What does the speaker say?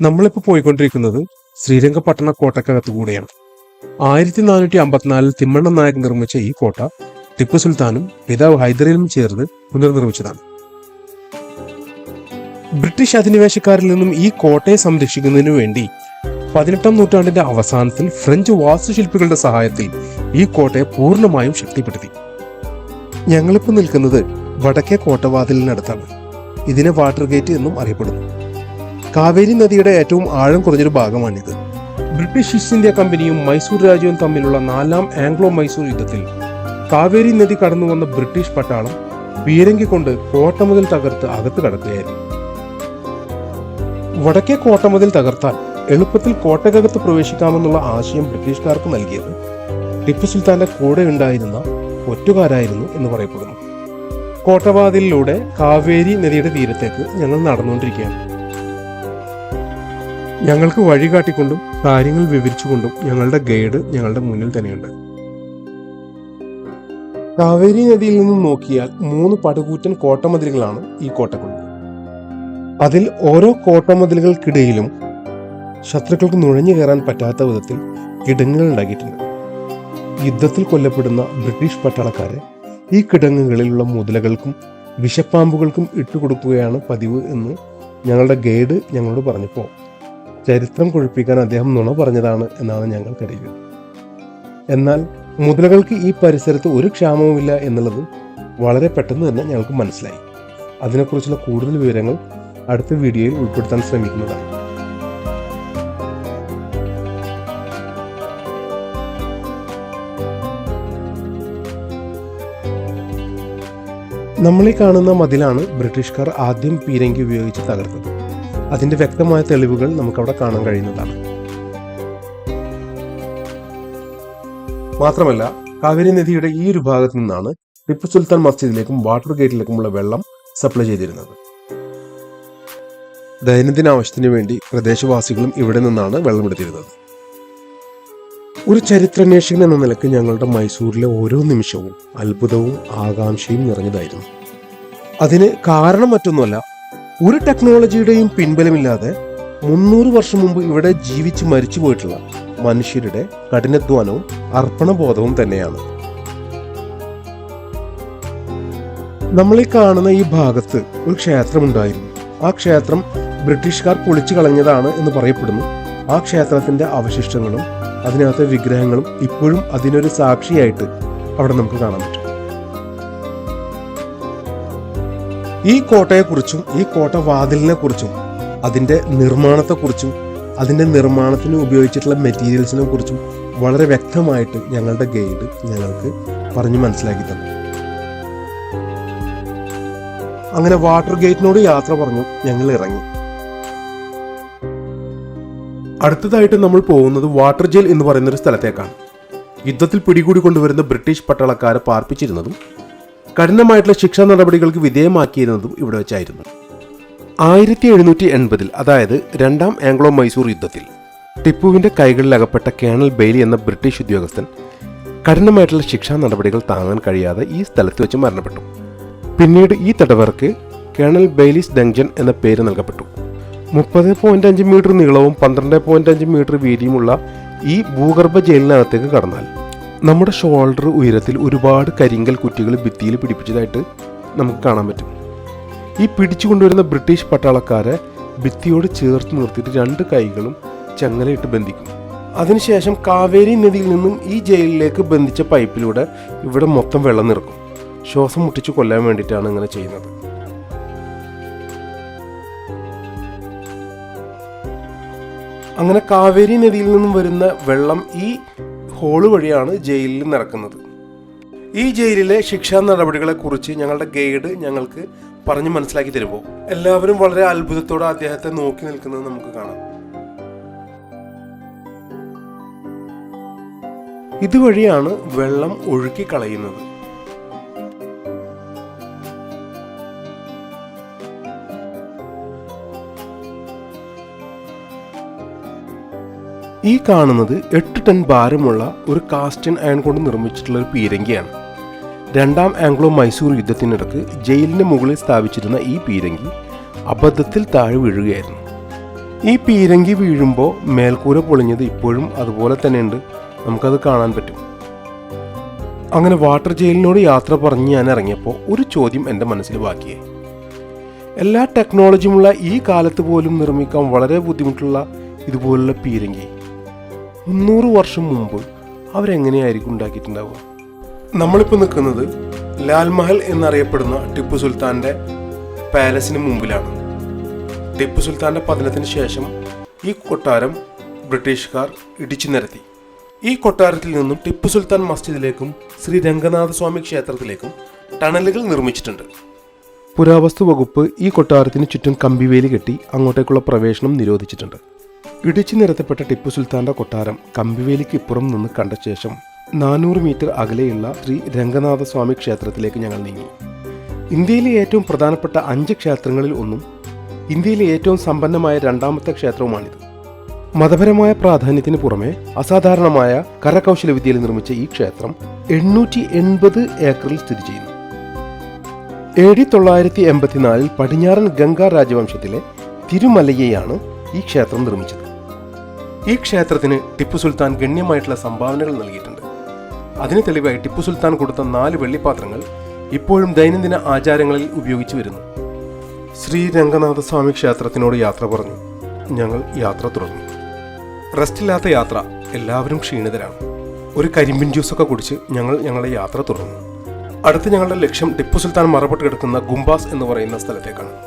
നമ്മളിപ്പോൾ പോയിക്കൊണ്ടിരിക്കുന്നത് ശ്രീരംഗപട്ടണ കോട്ടക്കകത്ത് കൂടെയാണ്. ആയിരത്തി നാനൂറ്റി അമ്പത്തിനാലിൽ തിമ്മണ്ണ നായകൻ നിർമ്മിച്ച ഈ കോട്ട ടിപ്പു സുൽത്താനും പിതാവ് ഹൈദറിലും ചേർന്ന് പുനർനിർമ്മിച്ചതാണ്. ബ്രിട്ടീഷ് അധിനിവേശക്കാരിൽ നിന്നും ഈ കോട്ടയെ സംരക്ഷിക്കുന്നതിനു വേണ്ടി പതിനെട്ടാം നൂറ്റാണ്ടിന്റെ അവസാനത്തിൽ ഫ്രഞ്ച് വാസ്തുശില്പികളുടെ സഹായത്തിൽ ഈ കോട്ടയെ പൂർണമായും ശക്തിപ്പെടുത്തി. ഞങ്ങളിപ്പോൾ നിൽക്കുന്നത് വടക്കേ കോട്ടവാതിലിനടുത്താണ്. ഇതിനെ വാട്ടർ ഗേറ്റ് എന്നും അറിയപ്പെടുന്നു. കാവേരി നദിയുടെ ഏറ്റവും ആഴം കുറഞ്ഞൊരു ഭാഗമാണിത്. ബ്രിട്ടീഷ് ഈസ്റ്റ് ഇന്ത്യ കമ്പനിയും മൈസൂർ രാജ്യവും തമ്മിലുള്ള നാലാം ആംഗ്ലോ മൈസൂർ യുദ്ധത്തിൽ കാവേരി നദി കടന്നു വന്ന ബ്രിട്ടീഷ് പട്ടാളം പീരങ്കി കൊണ്ട് മുതൽ തകർത്ത് അകത്ത് കടക്കുകയായിരുന്നു. വടക്കേ കോട്ട മുതൽ തകർത്താൽ എളുപ്പത്തിൽ കോട്ടകകത്ത് പ്രവേശിക്കാമെന്നുള്ള ആശയം ബ്രിട്ടീഷുകാർക്ക് നൽകിയത് ടിപ്പു സുൽത്താന്റെ കൂടെ ഉണ്ടായിരുന്ന ഒറ്റുകാരായിരുന്നു എന്ന് പറയപ്പെടുന്നു. കോട്ടവാതിലിലൂടെ കാവേരി നദിയുടെ തീരത്തേക്ക് ഞങ്ങൾ നടന്നുകൊണ്ടിരിക്കുകയാണ്. ഞങ്ങൾക്ക് വഴി കാട്ടിക്കൊണ്ടും കാര്യങ്ങൾ വിവരിച്ചുകൊണ്ടും ഞങ്ങളുടെ ഗൈഡ് ഞങ്ങളുടെ മുന്നിൽ തന്നെയുണ്ട്. കാവേരി നദിയിൽ നിന്നും നോക്കിയാൽ മൂന്ന് പടുകൂറ്റൻ കോട്ടമതിലുകളാണ് ഈ കോട്ടക്കുള്ളത് അതിൽ ഓരോ കോട്ടമതിലുകൾക്കിടയിലും ശത്രുക്കൾക്ക് നുഴഞ്ഞു കയറാൻ പറ്റാത്ത വിധത്തിൽ കിടങ്ങുകൾ ഉണ്ടാക്കിയിട്ടുണ്ട്. യുദ്ധത്തിൽ കൊല്ലപ്പെടുന്ന ബ്രിട്ടീഷ് പട്ടാളക്കാരെ ഈ കിടങ്ങുകളിലുള്ള മുതലകൾക്കും വിഷപ്പാമ്പുകൾക്കും ഇട്ടുകൊടുക്കുകയാണ് പതിവ് എന്ന് ഞങ്ങളുടെ ഗൈഡ് ഞങ്ങളോട് പറഞ്ഞപ്പോൾ ചരിത്രം കുഴിപ്പിക്കാൻ അദ്ദേഹം നുണ പറഞ്ഞതാണ് എന്നാണ് ഞങ്ങൾ കരുതിയത്. എന്നാൽ മുതലകൾക്ക് ഈ പരിസരത്ത് ഒരു ക്ഷാമവുമില്ല എന്നുള്ളത് വളരെ പെട്ടെന്ന് തന്നെ ഞങ്ങൾക്ക് മനസ്സിലായി. അതിനെക്കുറിച്ചുള്ള കൂടുതൽ വിവരങ്ങൾ അടുത്ത വീഡിയോയിൽ ഉൾപ്പെടുത്താൻ ശ്രമിക്കുന്നതാണ്. നമ്മളീ കാണുന്ന മതിലാണ് ബ്രിട്ടീഷുകാർ ആദ്യം പീരങ്കി ഉപയോഗിച്ച് തകർത്തത്. അതിന്റെ വ്യക്തമായ തെളിവുകൾ നമുക്കവിടെ കാണാൻ കഴിയുന്നതാണ്. മാത്രമല്ല കാവേരി നദിയുടെ ഈ ഒരു ഭാഗത്തു നിന്നാണ് ടിപ്പു സുൽത്താൻ മസ്ജിദിലേക്കും വാട്ടർ ഗേറ്റിലേക്കുമുള്ള വെള്ളം സപ്ലൈ ചെയ്തിരുന്നത്. ദൈനംദിന ആവശ്യത്തിന് വേണ്ടി പ്രദേശവാസികളും ഇവിടെ നിന്നാണ് വെള്ളമെടുത്തിരുന്നത്. ഒരു ചരിത്രാന്വേഷകൻ എന്ന നിലയ്ക്ക് ഞങ്ങളുടെ മൈസൂരിലെ ഓരോ നിമിഷവും അത്ഭുതവും ആകാംക്ഷയും നിറഞ്ഞതായിരുന്നു. അതിന് കാരണം മറ്റൊന്നുമല്ല ഒരു ടെക്നോളജിയുടെയും പിൻബലമില്ലാതെ മുന്നൂറ് വർഷം മുമ്പ് ഇവിടെ ജീവിച്ച് മരിച്ചു പോയിട്ടുള്ള മനുഷ്യരുടെ കഠിനാധ്വാനവും അർപ്പണബോധവും തന്നെയാണ്. നമ്മൾ ഈ കാണുന്ന ഈ ഭാഗത്ത് ഒരു ക്ഷേത്രമുണ്ടായിരുന്നു. ആ ക്ഷേത്രം ബ്രിട്ടീഷുകാർ പൊളിച്ചു കളഞ്ഞതാണ് എന്ന് പറയപ്പെടുന്നു. ആ ക്ഷേത്രത്തിന്റെ അവശിഷ്ടങ്ങളും അതിനകത്തെ വിഗ്രഹങ്ങളും ഇപ്പോഴും അതിനൊരു സാക്ഷിയായിട്ട് അവിടെ നമുക്ക് കാണാൻ പറ്റും. ഈ കോട്ടയെക്കുറിച്ചും ഈ കോട്ട വാതിലിനെ കുറിച്ചും അതിന്റെ നിർമ്മാണത്തെക്കുറിച്ചും അതിന്റെ നിർമ്മാണത്തിന് ഉപയോഗിച്ചിട്ടുള്ള മെറ്റീരിയൽസിനെ കുറിച്ചും വളരെ വ്യക്തമായിട്ട് ഞങ്ങളുടെ ഗൈഡ് ഞങ്ങൾക്ക് പറഞ്ഞു മനസ്സിലാക്കി തന്നു. അങ്ങനെ വാട്ടർ ഗേറ്റിനോട് യാത്ര പറഞ്ഞു ഞങ്ങൾ ഇറങ്ങി. അടുത്തതായിട്ട് നമ്മൾ പോകുന്നത് വാട്ടർ ജയിൽ എന്ന് പറയുന്ന ഒരു സ്ഥലത്തേക്കാണ്. യുദ്ധത്തിൽ പിടികൂടി കൊണ്ടുവരുന്ന ബ്രിട്ടീഷ് പട്ടാളക്കാരെ പാർപ്പിച്ചിരുന്നതും കഠിനമായിട്ടുള്ള ശിക്ഷാ നടപടികൾക്ക് വിധേയമാക്കിയിരുന്നതും ഇവിടെ വെച്ചായിരുന്നു. ആയിരത്തി എഴുന്നൂറ്റി എൺപതിൽ അതായത് രണ്ടാം ആംഗ്ലോ മൈസൂർ യുദ്ധത്തിൽ ടിപ്പുവിന്റെ കൈകളിലകപ്പെട്ട കേണൽ ബെയ്ലി എന്ന ബ്രിട്ടീഷ് ഉദ്യോഗസ്ഥൻ കഠിനമായിട്ടുള്ള ശിക്ഷാ നടപടികൾ താങ്ങാൻ കഴിയാതെ ഈ സ്ഥലത്ത് വെച്ച് മരണപ്പെട്ടു. പിന്നീട് ഈ തടവർക്ക് കേണൽ ബെയ്ലിസ് ഡങ്ജൻ എന്ന പേര് നൽകപ്പെട്ടു. മുപ്പത് പോയിന്റ് അഞ്ച് മീറ്റർ നീളവും പന്ത്രണ്ട് പോയിന്റ് അഞ്ച് മീറ്റർ വീതിയുമുള്ള ഈ ഭൂഗർഭ ജയിലിനകത്തേക്ക് കടന്നാൽ നമ്മുടെ ഷോൾഡർ ഉയരത്തിൽ ഒരുപാട് കരിങ്കൽ കുറ്റികൾ ഭിത്തിയിൽ പിടിപ്പിച്ചതായിട്ട് നമുക്ക് കാണാൻ പറ്റും. ഈ പിടിച്ചു കൊണ്ടുവരുന്ന ബ്രിട്ടീഷ് പട്ടാളക്കാരെ ഭിത്തിയോട് ചേർത്ത് നിർത്തിയിട്ട് രണ്ട് കൈകളും ചങ്ങലയിട്ട് ബന്ധിക്കും. അതിനുശേഷം കാവേരി നദിയിൽ നിന്നും ഈ ജയിലിലേക്ക് ബന്ധിച്ച പൈപ്പിലൂടെ ഇവിടെ മൊത്തം വെള്ളം നിറക്കും. ശ്വാസം മുട്ടിച്ച് കൊല്ലാൻ വേണ്ടിയിട്ടാണ് ഇങ്ങനെ ചെയ്യുന്നത്. അങ്ങനെ കാവേരി നദിയിൽ നിന്നും വരുന്ന വെള്ളം ഈ ഹോൾ വഴിയാണ് ജയിലിൽ നടക്കുന്നത്. ഈ ജയിലിലെ ശിക്ഷാ നടപടികളെ കുറിച്ച് ഞങ്ങളുടെ ഗൈഡ് ഞങ്ങൾക്ക് പറഞ്ഞ് മനസ്സിലാക്കി തരുമോ? എല്ലാവരും വളരെ അത്ഭുതത്തോടെ അദ്ദേഹത്തെ നോക്കി നിൽക്കുന്നത് നമുക്ക് കാണാം. ഇതുവഴിയാണ് വെള്ളം ഒഴുക്കി കളയുന്നത്. ഈ കാണുന്നത് എട്ട് ടൺ ഭാരമുള്ള ഒരു കാസ്റ്റൻ അയൺ കൊണ്ട് നിർമ്മിച്ചിട്ടുള്ള ഒരു പീരങ്കിയാണ്. രണ്ടാം ആംഗ്ലോ മൈസൂർ യുദ്ധത്തിനിടക്ക് ജയിലിന് മുകളിൽ സ്ഥാപിച്ചിരുന്ന ഈ പീരങ്കി അബദ്ധത്തിൽ താഴെ വീഴുകയായിരുന്നു. ഈ പീരങ്കി വീഴുമ്പോൾ മേൽക്കൂര പൊളിഞ്ഞത് ഇപ്പോഴും അതുപോലെ തന്നെയുണ്ട്. നമുക്കത് കാണാൻ പറ്റും. അങ്ങനെ വാട്ടർ ജയിലിനോട് യാത്ര പറഞ്ഞ് ഞാൻ ഇറങ്ങിയപ്പോൾ ഒരു ചോദ്യം എന്റെ മനസ്സിൽ ബാക്കിയായി എല്ലാ ടെക്നോളജിയുമുള്ള ഈ കാലത്ത് പോലും നിർമ്മിക്കാൻ വളരെ ബുദ്ധിമുട്ടുള്ള ഇതുപോലുള്ള പീരങ്കി. മുന്നൂറ് വർഷം മുമ്പ് അവരെങ്ങനെയായിരിക്കും ഉണ്ടാക്കിയിട്ടുണ്ടാവുക? നമ്മളിപ്പോൾ നിൽക്കുന്നത് ലാൽമഹൽ എന്നറിയപ്പെടുന്ന ടിപ്പു സുൽത്താന്റെ പാലസിന് മുമ്പിലാണ്. ടിപ്പു സുൽത്താന്റെ പതനത്തിന് ശേഷം ഈ കൊട്ടാരം ബ്രിട്ടീഷുകാർ ഇടിച്ചു നിരത്തി. ഈ കൊട്ടാരത്തിൽ നിന്നും ടിപ്പു സുൽത്താൻ മസ്ജിദിലേക്കും ശ്രീ രംഗനാഥ സ്വാമി ക്ഷേത്രത്തിലേക്കും ടണലുകൾ നിർമ്മിച്ചിട്ടുണ്ട്. പുരാവസ്തു വകുപ്പ് ഈ കൊട്ടാരത്തിന് ചുറ്റും കമ്പിവേലി കെട്ടി അങ്ങോട്ടേക്കുള്ള പ്രവേശനം നിരോധിച്ചിട്ടുണ്ട്. ഇടിച്ചു നിരത്തപ്പെട്ട ടിപ്പു സുൽത്താന്റെ കൊട്ടാരം കമ്പിവേലിക്ക് ഇപ്പുറം നിന്ന് കണ്ട ശേഷം നാനൂറ് മീറ്റർ അകലെയുള്ള ശ്രീ രംഗനാഥസ്വാമി ക്ഷേത്രത്തിലേക്ക് ഞങ്ങൾ നീങ്ങി. ഇന്ത്യയിലെ ഏറ്റവും പ്രധാനപ്പെട്ട അഞ്ച് ക്ഷേത്രങ്ങളിൽ ഒന്നും ഇന്ത്യയിലെ ഏറ്റവും സമ്പന്നമായ രണ്ടാമത്തെ ക്ഷേത്രവുമാണിത്. മതപരമായ പ്രാധാന്യത്തിന് പുറമെ അസാധാരണമായ കരകൗശല വിദ്യയിൽ നിർമ്മിച്ച ഈ ക്ഷേത്രം എണ്ണൂറ്റി എൺപത് ഏക്കറിൽ സ്ഥിതി ചെയ്യുന്നു. എ ഡി തൊള്ളായിരത്തി എൺപത്തിനാലിൽ പടിഞ്ഞാറൻ ഗംഗാ രാജവംശത്തിലെ തിരുമലയെയാണ് ഈ ക്ഷേത്രം നിർമ്മിച്ചത്. ഈ ക്ഷേത്രത്തിന് ടിപ്പു സുൽത്താൻ ഗണ്യമായിട്ടുള്ള സംഭാവനകൾ നൽകിയിട്ടുണ്ട്. അതിന് തെളിവായി ടിപ്പു സുൽത്താൻ കൊടുത്ത നാല് വെള്ളിപ്പാത്രങ്ങൾ ഇപ്പോഴും ദൈനംദിന ആചാരങ്ങളിൽ ഉപയോഗിച്ചു വരുന്നു. ശ്രീ രംഗനാഥസ്വാമി ക്ഷേത്രത്തിനോട് യാത്ര പറഞ്ഞു. ഞങ്ങൾ യാത്ര തുടർന്നു. റെസ്റ്റില്ലാത്ത യാത്ര എല്ലാവരും ക്ഷീണിതരാണ്. ഒരു കരിമ്പിൻ ജ്യൂസൊക്കെ കുടിച്ച് ഞങ്ങൾ ഞങ്ങളുടെ യാത്ര തുടർന്നു. അടുത്ത് ഞങ്ങളുടെ ലക്ഷ്യം ടിപ്പു സുൽത്താൻ മറപ്പെട്ട് കിടക്കുന്ന ഗുംബാസ് എന്ന് പറയുന്ന സ്ഥലത്തേക്കാണ്.